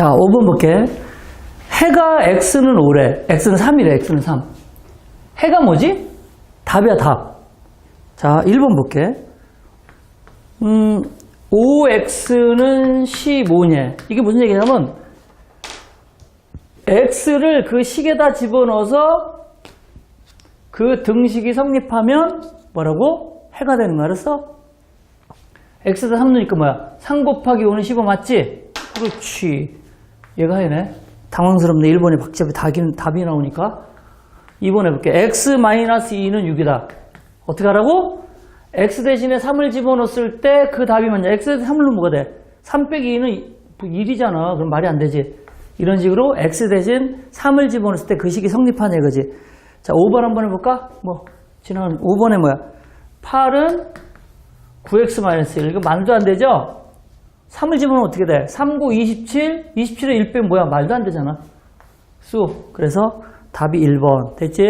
자, 5번 볼게. 해가 x는 5래. x는 3이래. x는 3. 해가 뭐지? 답이야, 답. 자, 1번 볼게. 음, 5x는 15냐. 이게 무슨 얘기냐면, x를 그 식에다 집어넣어서 그 등식이 성립하면 뭐라고? 해가 되는 거 알았어? x에다 3 넣으니까 뭐야? 3 곱하기 5는 15 맞지? 그렇지. 얘가 해네. 당황스럽네. 1번에 박잡이 답이, 답이 나오니까. 2번 해볼게. x-2는 6이다. 어떻게 하라고? x 대신에 3을 집어넣었을 때 그 답이 뭐냐? x 3을 넣으면 뭐가 돼? 3 빼기 2는 1이잖아. 그럼 말이 안 되지. 이런 식으로 x 대신 3을 집어넣었을 때 그 식이 성립하네, 그지? 자, 5번 한번 해볼까? 뭐, 지나가는, 5번에 뭐야? 8은 9x-1. 이거 말도 안 되죠? 3을 집어넣으면 어떻게 돼? 3, 9, 27, 27에 1 빼면 뭐야? 말도 안 되잖아. 수. 그래서 답이 1번. 됐지?